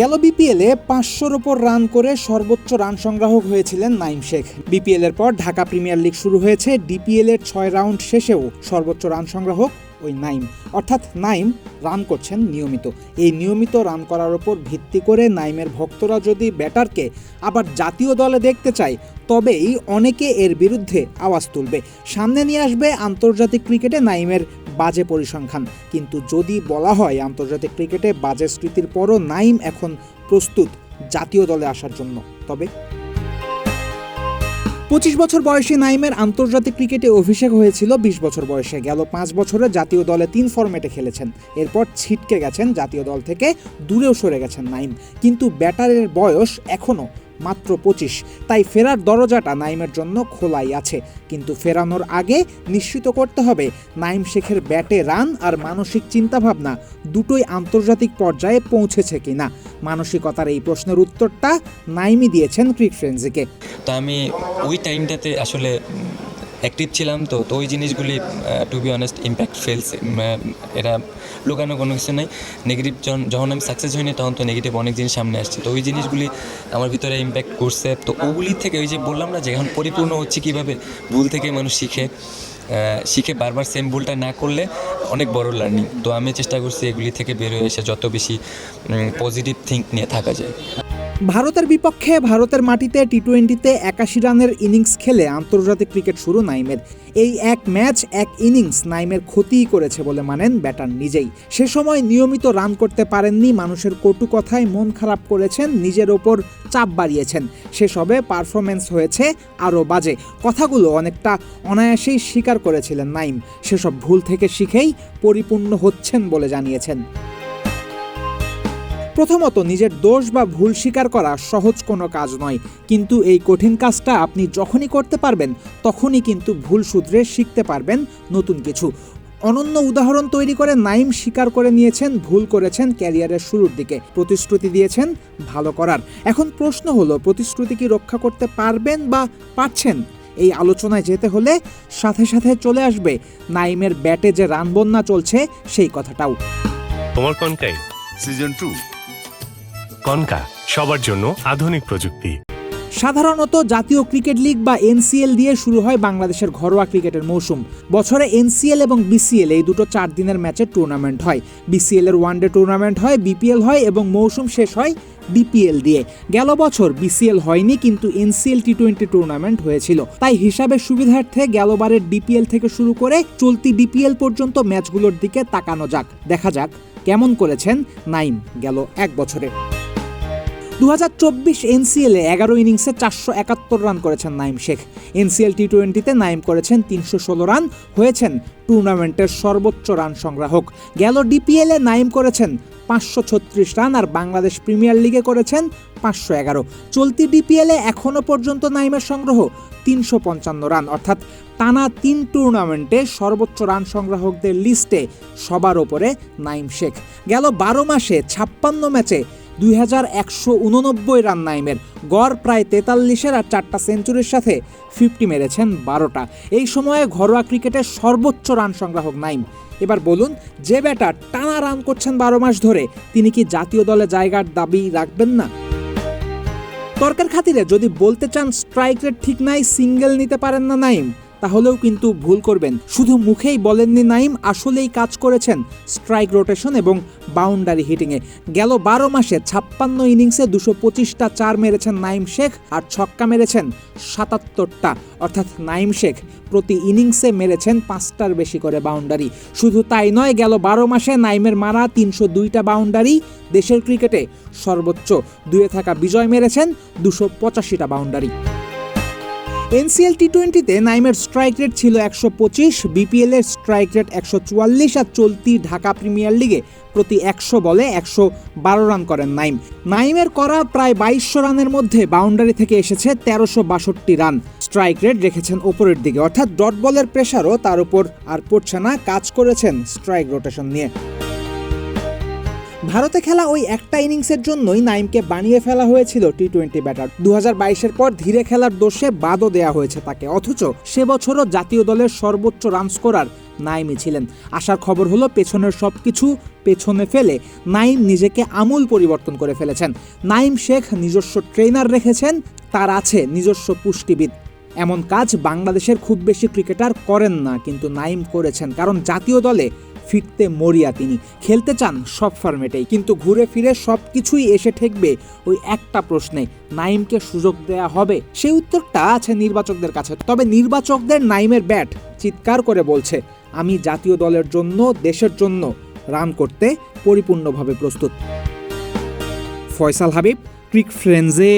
গেল বিপিএলে পাঁচশোর ওপর রান করে সর্বোচ্চ রান সংগ্রাহক হয়েছিলেন নাইম শেখ। বিপিএল এর পর ঢাকা প্রিমিয়ার লিগ শুরু হয়েছে। ডিপিএল এর ছয় রাউন্ড শেষেও সর্বোচ্চ রান সংগ্রাহক ওই নাইম। অর্থাৎ নাইম রান করছেন নিয়মিত। এই নিয়মিত রান করার ওপর ভিত্তি করে নাইমের ভক্তরা যদি ব্যাটারকে আবার জাতীয় দলে দেখতে চায়, তবেই অনেকে এর বিরুদ্ধে আওয়াজ তুলবে। সামনে নিয়ে আসবে আন্তর্জাতিক ক্রিকেটে নাইমের বাজে পরিসংখ্যান। কিন্তু যদি বলা হয় আন্তর্জাতিক ক্রিকেটে বাজে স্মৃতির পরও নাইম এখন প্রস্তুত জাতীয় দলে আসার জন্য, তবে পঁচিশ বছর বয়সে নাইমের আন্তর্জাতিক ক্রিকেটে অভিষেক হয়েছিল বিশ বছর বয়সে। গেল পাঁচ বছরে জাতীয় দলে তিন ফর্মেটে খেলেছেন। এরপর ছিটকে গেছেন জাতীয় দল থেকে, দূরেও সরে গেছেন নাইম। কিন্তু ব্যাটারের বয়স এখনও মাত্র পঁচিশ। তাই ফেরার দরজাটা নাইমের জন্য খোলাই আছে। কিন্তু ফেরানোর আগে নিশ্চিত করতে হবে, নাইম শেখের ব্যাটে রান আর মানসিক চিন্তাভাবনা দুটোই আন্তর্জাতিক পর্যায়ে পৌঁছেছে কিনা। মানসিকতার এই প্রশ্নের উত্তরটা নাইমই দিয়েছেন ক্রিক ফ্রেন্সিকে। তো আমি ওই টাইমটাতে আসলে অ্যাক্টিভ ছিলাম, তো তো ওই জিনিসগুলি টু বি অনেস্ট ইম্প্যাক্ট ফেলছে এটা লুকানো কোনো কিছু নেই। নেগেটিভ যখন আমি সাকসেস হইনি, তখন তো নেগেটিভ অনেক জিনিস সামনে আসছে। তো ওই জিনিসগুলি আমার ভিতরে ইম্প্যাক্ট করছে। তো ওগুলি থেকে ওই যে বললাম না যে, এখন পরিপূর্ণ হচ্ছে কীভাবে ভুল থেকে মানুষ শিখে শিখে বারবার সেম ভুলটা না করলে অনেক বড় লার্নিং তো আমি চেষ্টা করছি এগুলি থেকে বের হয়ে এসে যত বেশি পজিটিভ থিঙ্ক নিয়ে থাকা যায়। ভারতের বিপক্ষে ভারতের মাটিতে টি টোয়েন্টিতে একাশি রানের ইনিংস খেলে আন্তর্জাতিক ক্রিকেট শুরু নাইমের। এই এক ম্যাচ, এক ইনিংস নাইমের ক্ষতিই করেছে বলে মানেন ব্যাটার নিজেই। সে সময় নিয়মিত রান করতে পারেননি, মানুষের কটু কথায় মন খারাপ করেছেন, নিজের ওপর চাপ বাড়িয়েছেন। সেসবে পারফরমেন্স হয়েছে আরও বাজে। কথাগুলো অনেকটা অনায়াসেই স্বীকার করেছিলেন নাইম। সেসব ভুল থেকে শিখেই পরিপূর্ণ হচ্ছেন বলে জানিয়েছেন। প্রথমত নিজের দোষ বা ভুল স্বীকার করা সহজ কোনো কাজ নয়। কিন্তু এই কঠিন কাজটা আপনি যখনই করতে পারবেন তখনই কিন্তু ভুল শুধরে শিখতে পারবেন নতুন কিছু। অনন্য উদাহরণ তৈরি করে নাইম স্বীকার করে নিয়েছেন ভুল করেছেন ক্যারিয়ারের শুরুর দিকে। প্রতিশ্রুতি দিয়েছেন ভালো করার। এখন প্রশ্ন হলো প্রতিশ্রুতি কি রক্ষা করতে পারবেন বা পারছেন? এই আলোচনায় যেতে হলে সাথে সাথে চলে আসবে নাইমের ব্যাটে যে রান বন্যা চলছে সেই কথাটাও। তোমার কনকাই সিজন টু। কনকা, সবার জন্য আধুনিক প্রযুক্তি। সাধারণত জাতীয় ক্রিকেট লিগ বা এনসিএল দিয়ে শুরু হয় বাংলাদেশের ঘরোয়া ক্রিকেটের মৌসুম। বছরে এনসিএল এবং বিসিএল এই দুটো চার দিনের ম্যাচের টুর্নামেন্ট হয়। বিসিএল এর ওয়ানডে টুর্নামেন্ট হয়, বিপিএল হয় এবং মৌসুম শেষ হয় বিপিএল দিয়ে। গেল বছর বিসিএল হয়নি, কিন্তু এনসিএল টি টোয়েন্টি টুর্নামেন্ট হয়েছিল। তাই হিসাবে সুবিধার্থে গেলবারের ডিপিএল থেকে শুরু করে চলতি ডিপিএল পর্যন্ত ম্যাচগুলোর দিকে তাকানো যাক। দেখা যাক কেমন করেছেন নাইম, গেল এক বছরে। দু হাজার চব্বিশ এনসিএলে এগারো ইনিংসে চারশো একাত্তর রান করেছেন নাইম শেখ। এনসিএল টি টোয়েন্টিতে নাইম করেছেন তিনশো ষোলো রান, হয়েছেন টুর্নামেন্টের সর্বোচ্চ রান সংগ্রাহক। গেল ডিপিএলে নাইম করেছেন পাঁচশো ছত্রিশ রান আর বাংলাদেশ প্রিমিয়ার লিগে করেছেন পাঁচশো এগারো। চলতি ডিপিএলে এখনও পর্যন্ত নাইমের সংগ্রহ তিনশো পঞ্চান্ন রান। অর্থাৎ টানা তিন টুর্নামেন্টে সর্বোচ্চ রান সংগ্রাহকদের লিস্টে সবার ওপরে নাইম শেখ। গেল বারো মাসে ছাপ্পান্ন ম্যাচে দুই হাজার একশো উননব্বই রান নাইমের গড় প্রায় তেতাল্লিশের আর চারটা সেঞ্চুরির সাথে ফিফটি মেরেছেন বারোটা। এই সময়ে ঘরোয়া ক্রিকেটের সর্বোচ্চ রান সংগ্রাহক নাইম। এবার বলুন, যে ব্যাটার টানা রান করছেন বারো মাস ধরে, তিনি কি জাতীয় দলে জায়গার দাবি রাখবেন না? তর্কের খাতিরে যদি বলতে চান, স্ট্রাইক রেট ঠিক নাই, সিঙ্গেল নিতে পারেন না নাইম। তাহলেও কিন্তু ভুল করবেন। শুধু মুখেই বলেননি নাইম, আসলেই কাজ করেছেন। স্ট্রাইক রোটেশন এবং বাউন্ডারি হিটিংয়ে। গেল বারো মাসে ছাপ্পান্ন ইনিংসে দুশো পঁচিশটা চার মেরেছেন নাইম শেখ আর ছক্কা মেরেছেন সাতাত্তরটা। অর্থাৎ নাইম শেখ প্রতি ইনিংসে মেরেছেন পাঁচটার বেশি করে বাউন্ডারি। শুধু তাই নয়, গেল বারো মাসে নাইমের মারা তিনশো দুইটা বাউন্ডারি। দেশের ক্রিকেটে সর্বোচ্চ দুয়ে থাকা বিজয় মেরেছেন দুশো পঁচাশিটা বাউন্ডারি। এনসিএল টি টোয়েন্টিতে নাইমের স্ট্রাইক রেট ছিল একশো পঁচিশ বিপিএল এর স্ট্রাইক রেট একশো চুয়াল্লিশ আর চলতি ঢাকা প্রিমিয়ার লিগে প্রতি একশো বলে একশো বারো রান করেন নাইম। নাইমের করা প্রায় বাইশশো রানের মধ্যে বাউন্ডারি থেকে এসেছে তেরোশো বাষট্টি রান স্ট্রাইক রেট রেখেছেন ওপরের দিকে। অর্থাৎ ডট বলের প্রেশারও তার উপর আর পড়ছে না। কাজ করেছেন স্ট্রাইক রোটেশন নিয়ে। ভারতে খেলা ওই একটা ইনিংসের জন্যই নাইমকে বানিয়ে ফেলা হয়েছিল টি টোয়েন্টি ব্যাটার। দু বাইশের পর ধীরে খেলার দোষে বাদও দেয়া হয়েছে তাকে। অথচ সে বছরও জাতীয় দলের সর্বোচ্চ রান স্কোরার নাইমই ছিলেন। আসার খবর হলো, পেছনের সব কিছু পেছনে ফেলে নাইম নিজেকে আমূল পরিবর্তন করে ফেলেছেন। নাইম শেখ নিজস্ব ট্রেনার রেখেছেন, তার আছে নিজস্ব পুষ্টিবিদ। এমন কাজ বাংলাদেশের খুব বেশি ক্রিকেটার করেন না, কিন্তু নাইম করেছেন, কারণ জাতীয় দলে ফিরতে মরিয়া তিনি। খেলতে চান সব ফরম্যাটেই, কিন্তু ঘুরে ফিরে সব কিছুই এসে ঠেকবে ওই একটা প্রশ্নে। নাইমকে সুযোগ দেয়া হবে? সেই উত্তরটা আছে নির্বাচকদের কাছে। তবে নির্বাচকদের নাইমের ব্যাট চিৎকার করে বলছে, আমি জাতীয় দলের জন্য, দেশের জন্য রান করতে পরিপূর্ণভাবে প্রস্তুত। ফয়সাল হাবিব, ক্রিক ফ্রেন্ডসে